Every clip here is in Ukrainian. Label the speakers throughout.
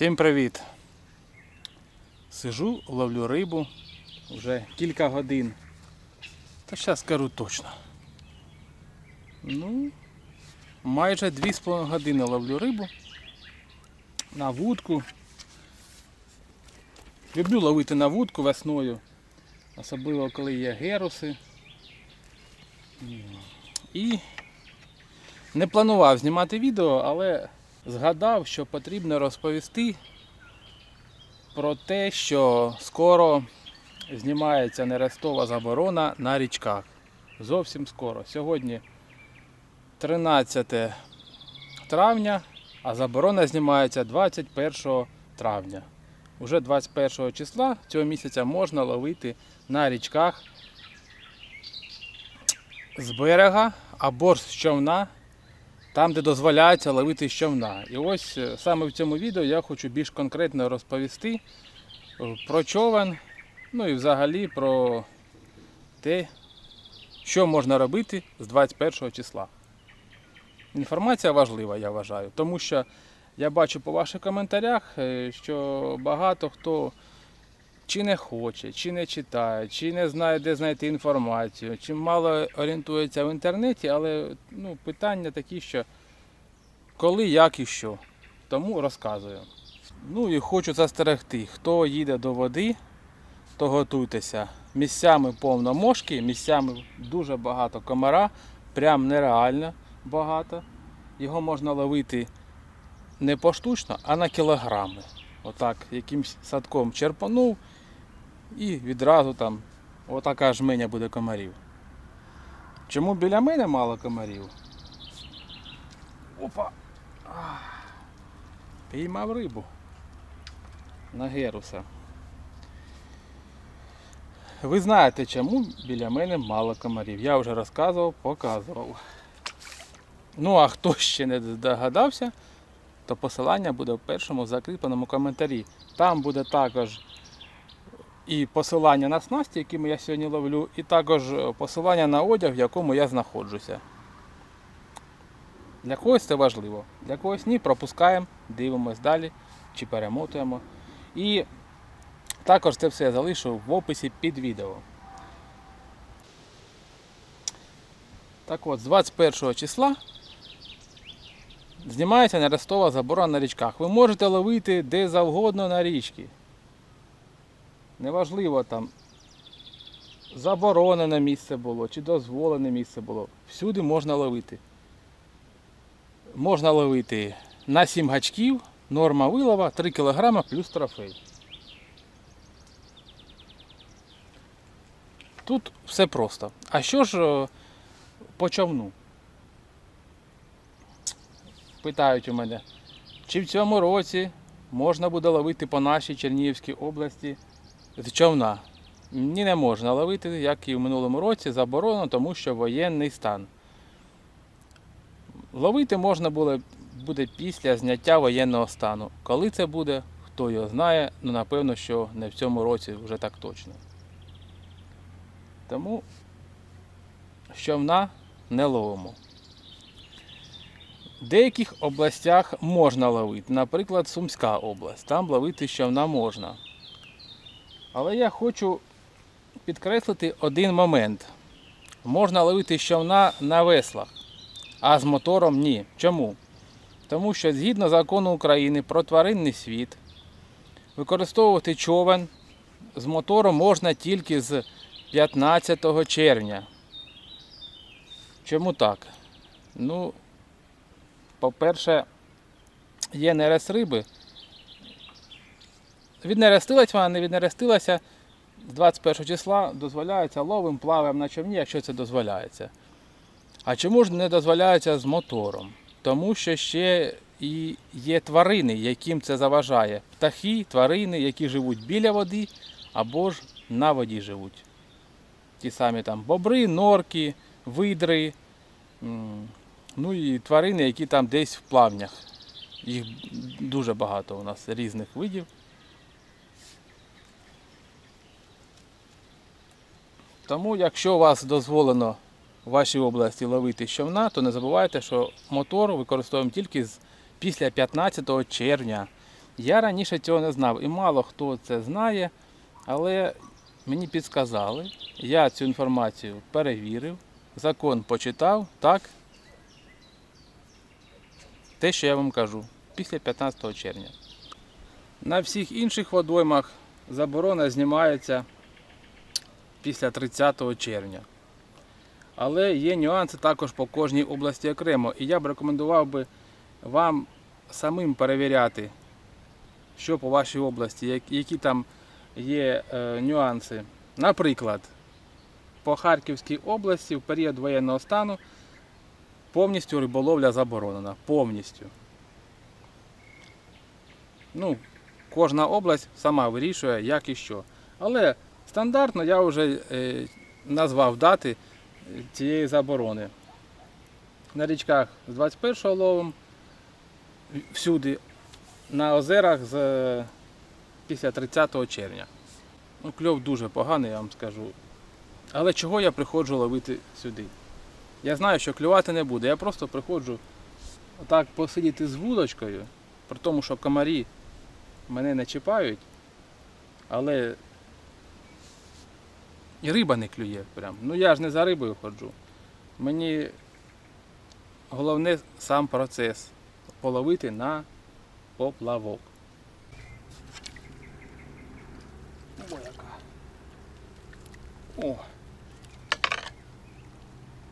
Speaker 1: Всім привіт! Сижу, ловлю рибу вже кілька годин. Та зараз скажу точно. Ну, майже 2,5 години ловлю рибу на вудку. Люблю ловити на вудку весною, особливо коли є геруси. І не планував знімати відео, але згадав, що потрібно розповісти про те, що скоро знімається нерестова заборона на річках. Зовсім скоро. Сьогодні 13 травня, а заборона знімається 21 травня. Уже 21 числа цього місяця можна ловити на річках з берега або з човна там, де дозволяється ловити з. І ось е, саме в цьому відео я хочу більш конкретно розповісти е, про човен, ну і взагалі про те, що можна робити з 21 числа. Інформація важлива, я вважаю, тому що я бачу по ваших коментарях, е, що багато хто чи не хоче, чи не читає, чи не знає, де знайти інформацію, чи мало орієнтується в інтернеті, але ну, питання такі, що коли, як і що. Тому розказую. Ну і хочу застерегти, хто їде до води, то готуйтеся. Місцями повно мошки, місцями дуже багато комара, прям нереально багато. Його можна ловити не поштучно, а на кілограми. Отак, якимсь садком черпанув і відразу там отака жменя буде комарів. Чому біля мене мало комарів? Опа! Піймав рибу на геруса. Ви знаєте, чому біля мене мало комарів. Я вже розказував, показував. Ну а хто ще не догадався, то посилання буде в першому закріпленому коментарі. Там буде також і посилання на снасті, якими я сьогодні ловлю, і також е, посилання на одяг, в якому я знаходжуся. Для когось це важливо, для когось ні, пропускаємо, дивимось далі чи перемотуємо. І також це все я залишу в описі під відео. Так от, з 21 числа знімається нерестова заборона на річках. Ви можете ловити де завгодно на річці. Неважливо там заборонене місце було чи дозволене місце було. Всюди можна ловити. Можна ловити на 7 гачків, норма вилова 3 кг плюс трофей. Тут все просто. А що ж е, по човну? Питають у мене, чи в цьому році можна буде ловити по нашій Чернігівській області з човна? Ні, не можна ловити, як і в минулому році, заборонено, тому що воєнний стан. Ловити можна було, буде після зняття воєнного стану. Коли це буде, хто його знає, ну напевно, що не в цьому році вже так точно. Тому човна не ловимо. В деяких областях можна ловити, наприклад, Сумська область. Там ловити човна можна. Але я хочу підкреслити один момент. Можна ловити з човна на веслах, а з мотором ні. Чому? Тому що згідно закону України про тваринний світ, використовувати човен з мотором можна тільки з 15 червня. Чому так? Ну, по-перше, є нерест риби. Віднерестилась вона, не віднерестилася. З 21 числа дозволяється ловим, плаваємо на човні, якщо це дозволяється. А чому ж не дозволяється з мотором? Тому що ще і є тварини, яким це заважає. Птахи, тварини, які живуть біля води або ж на воді живуть. Ті самі там бобри, норки, видри, ну і тварини, які там десь в плавнях. Їх дуже багато у нас різних видів. Тому, якщо у вас дозволено в вашій області ловити з човна, то не забувайте, що мотор використовуємо тільки з, після 15 червня. Я раніше цього не знав і мало хто це знає, але мені підсказали. Я цю інформацію перевірив, закон почитав, так. Те, що я вам кажу, після 15 червня. На всіх інших водоймах заборона знімається після 30 червня. Але є нюанси також по кожній області окремо. І я б рекомендував би вам самим перевіряти, що по вашій області, які там є е, нюанси. Наприклад, по Харківській області в період воєнного стану повністю риболовля заборонена. Повністю. Ну, кожна область сама вирішує, як і що. Але стандартно я вже е, назвав дати е, цієї заборони. На річках з 21 ловом всюди, на озерах з, е, після 30 червня. Ну, кльов дуже поганий, я вам скажу. Але чого я приходжу ловити сюди? Я знаю, що клювати не буде. Я просто приходжу отак посидіти з вудочкою, при тому, що комарі мене не чіпають, але і риба не клює прям. Ну я ж не за рибою ходжу. Мені головне сам процес половити на поплавок. О, яка. О.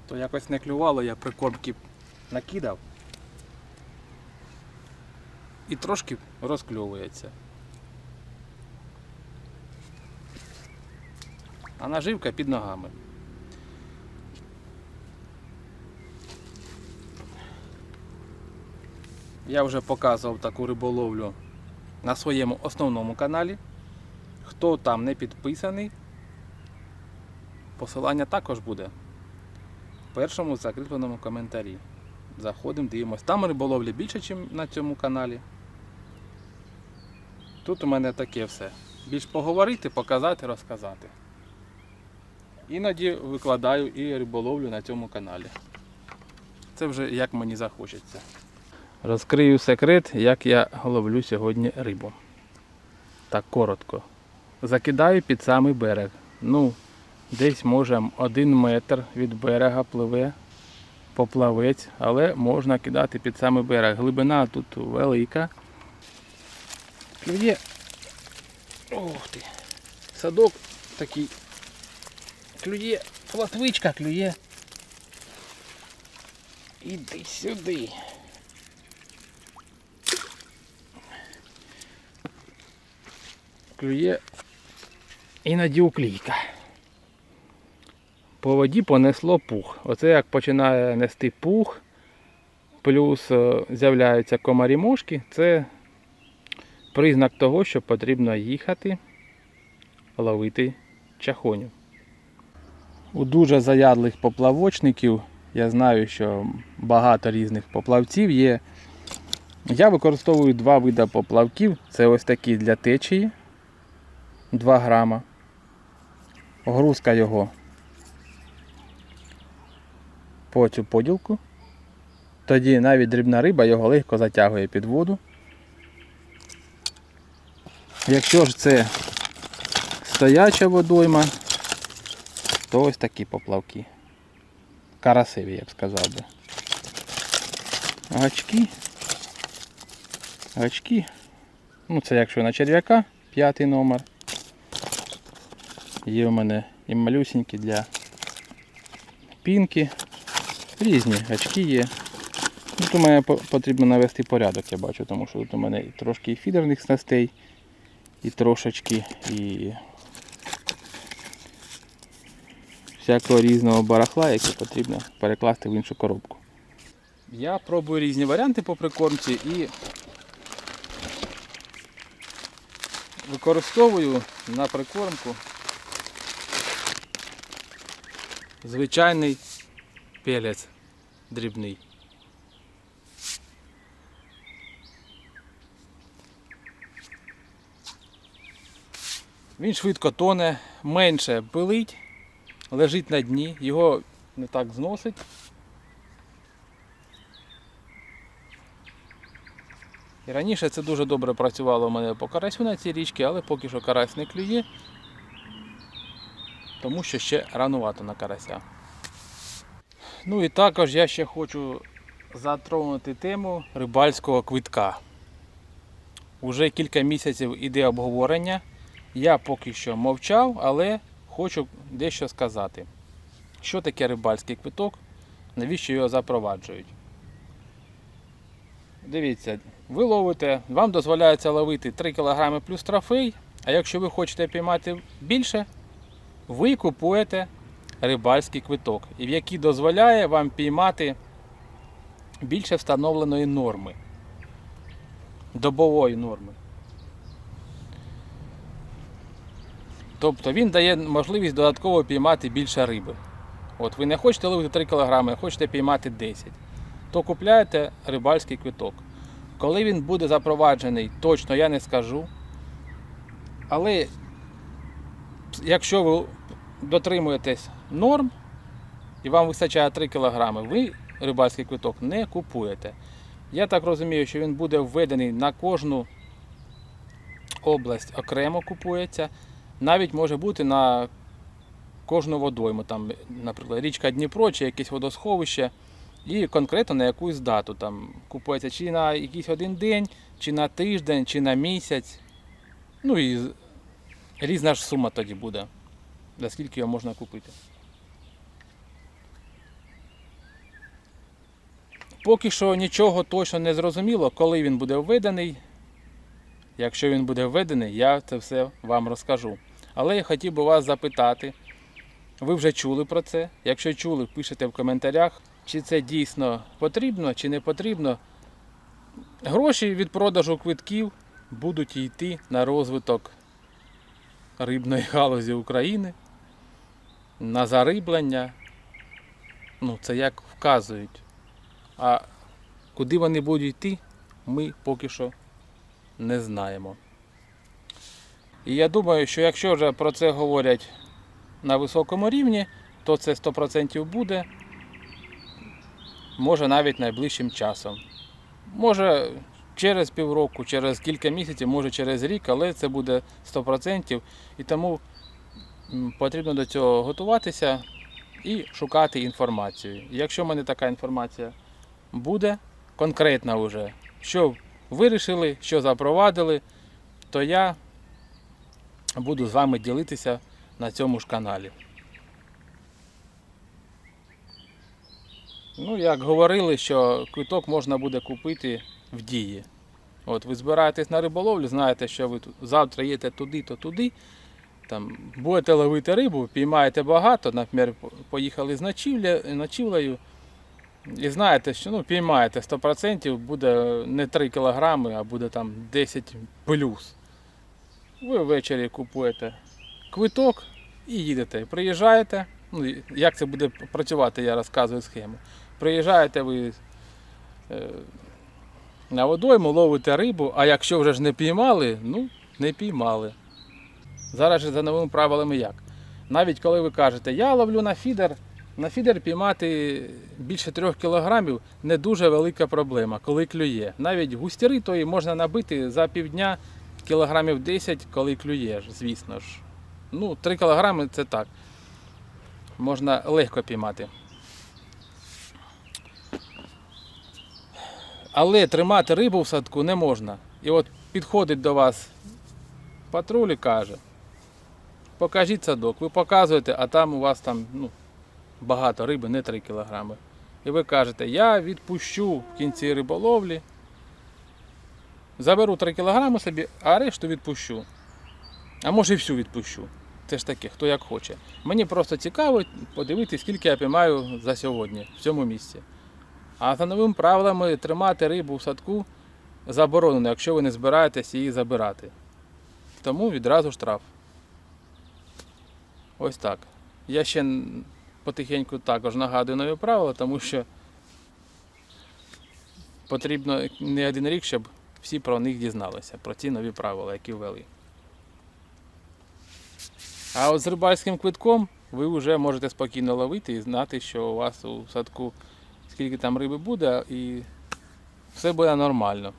Speaker 1: То якось не клювало, я прикормки накидав. І трошки розкльовується. А наживка під ногами. Я вже показував таку риболовлю на своєму основному каналі. Хто там не підписаний, посилання також буде в першому закріпленому коментарі. Заходимо, дивимось. Там риболовлі більше, ніж на цьому каналі. Тут у мене таке все. Більш поговорити, показати, розказати. Іноді викладаю і риболовлю на цьому каналі. Це вже як мені захочеться. Розкрию секрет, як я ловлю сьогодні рибу. Так коротко. Закидаю під самий берег. Ну, десь може один метр від берега пливе поплавець, але можна кидати під самий берег. Глибина тут велика. Клює. Ох ти. Садок такий. Клює. Платвичка клює. Іди сюди. Клює іноді уклійка. По воді понесло пух. Оце як починає нести пух, плюс е, з'являються комарі мошки, це признак того, що потрібно їхати ловити чахоню. У дуже заядлих поплавочників, я знаю, що багато різних поплавців є. Я використовую два види поплавків. Це ось такі для течії 2 грама. Грузка його по цю поділку. Тоді навіть дрібна риба його легко затягує під воду. Якщо ж це стояча водойма, то ось такі поплавки. Карасиві, я б сказав би. Гачки. Гачки. Ну це якщо на черв'яка, п'ятий номер. Є у мене і малюсенькі для пінки. Різні гачки є. Тут у мене потрібно навести порядок, я бачу, тому що тут у мене і трошки і фідерних снастей, і трошечки і всякого різного барахла, яке потрібно перекласти в іншу коробку. Я пробую різні варіанти по прикормці і використовую на прикормку звичайний пелець дрібний. Він швидко тоне, менше пилить, лежить на дні, його не так зносить. І раніше це дуже добре працювало у мене по карасю на цій річці, але поки що карась не клює, тому що ще ранувато на карася. Ну і також я ще хочу затронути тему рибальського квитка. Уже кілька місяців іде обговорення. Я поки що мовчав, але хочу дещо сказати. Що таке рибальський квиток? Навіщо його запроваджують? Дивіться, ви ловите, вам дозволяється ловити 3 кг плюс трофей, а якщо ви хочете піймати більше, ви купуєте рибальський квиток, в який дозволяє вам піймати більше встановленої норми, добової норми. Тобто він дає можливість додатково піймати більше риби. От ви не хочете ловити 3 кг, хочете піймати 10, то купляєте рибальський квиток. Коли він буде запроваджений, точно я не скажу. Але якщо ви дотримуєтесь норм і вам вистачає 3 кг, ви рибальський квиток не купуєте. Я так розумію, що він буде введений на кожну область окремо купується. Навіть може бути на кожну водойму, там, наприклад, річка Дніпро чи якесь водосховище, і конкретно на якусь дату там купується чи на якийсь один день, чи на тиждень, чи на місяць. Ну і різна ж сума тоді буде, за скільки його можна купити. Поки що нічого точно не зрозуміло, коли він буде введений. Якщо він буде введений, я це все вам розкажу. Але я хотів би вас запитати, ви вже чули про це? Якщо чули, пишете в коментарях, чи це дійсно потрібно, чи не потрібно. Гроші від продажу квитків будуть йти на розвиток рибної галузі України, на зариблення. Ну, це як вказують. А куди вони будуть йти, ми поки що не знаємо. І я думаю, що якщо вже про це говорять на високому рівні, то це 100% буде. Може навіть найближчим часом. Може через півроку, через кілька місяців, може через рік, але це буде 100%. І тому потрібно до цього готуватися і шукати інформацію. Якщо в мене така інформація буде, конкретна вже, що вирішили, що запровадили, то я буду з вами ділитися на цьому ж каналі. Ну, як говорили, що квиток можна буде купити в дії. От ви збираєтесь на риболовлю, знаєте, що ви тут завтра їдете туди, то туди. Там, будете ловити рибу, піймаєте багато, наприклад, поїхали з ночівлею. І знаєте, що ну, піймаєте 100% буде не 3 кілограми, а буде там 10 плюс. Ви ввечері купуєте квиток і їдете. Приїжджаєте. Ну, як це буде працювати, я розказую схему. Приїжджаєте ви е, на водойму, ловите рибу, а якщо вже ж не піймали, ну не піймали. Зараз же за новими правилами як? Навіть коли ви кажете, я ловлю на фідер, на фідер піймати більше 3 кілограмів не дуже велика проблема, коли клює. Навіть густіри тої можна набити за півдня кілограмів 10, коли клює, ж, звісно ж. Ну, 3 кілограми це так. Можна легко піймати. Але тримати рибу в садку не можна. І от підходить до вас патруль і каже, покажіть садок. Ви показуєте, а там у вас там ну, багато риби, не 3 кілограми. І ви кажете, я відпущу в кінці риболовлі, заберу 3 кілограми собі, а решту відпущу. А може і всю відпущу. Це ж таке, хто як хоче. Мені просто цікаво подивитися, скільки я піймаю за сьогодні в цьому місці. А за новими правилами тримати рибу в садку заборонено, якщо ви не збираєтесь її забирати. Тому відразу штраф. Ось так. Я ще потихеньку також нагадую нові правила, тому що потрібно не один рік, щоб всі про них дізналися, про ці нові правила, які ввели. А от з рибальським квитком ви вже можете спокійно ловити і знати, що у вас у садку скільки там риби буде, і все буде нормально.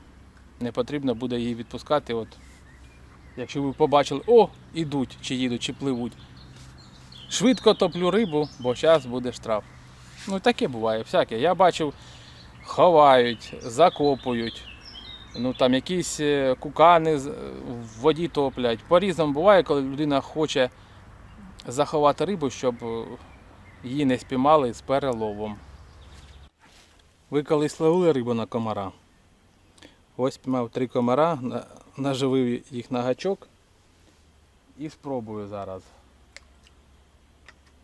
Speaker 1: не потрібно буде її відпускати. От, якщо ви побачили, о, ідуть, чи їдуть, чи пливуть. Швидко топлю рибу, бо зараз буде штраф. Ну таке буває, всяке. Я бачив, ховають, закопують. Ну там якісь е, кукани в воді топлять. По-різному буває, коли людина хоче заховати рибу, щоб е, її не спіймали з переловом. Ви колись ловили рибу на комара? Ось піймав три комара, наживив їх на гачок і спробую зараз.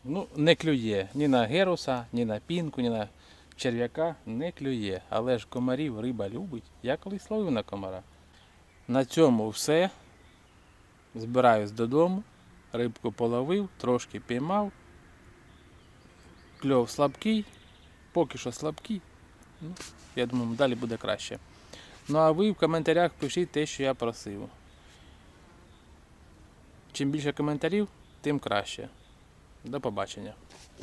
Speaker 1: Ну, не клює ні на геруса, ні на пінку, ні на черв'яка не клює. Але ж комарів риба любить. Я колись ловив на комара. На цьому все. Збираюсь додому. Рибку половив, трошки піймав. Кльов слабкий, поки що слабкий. Ну, я думаю, далі буде краще. Ну а ви в коментарях пишіть те, що я просив. Чим більше коментарів, тим краще. До побачення.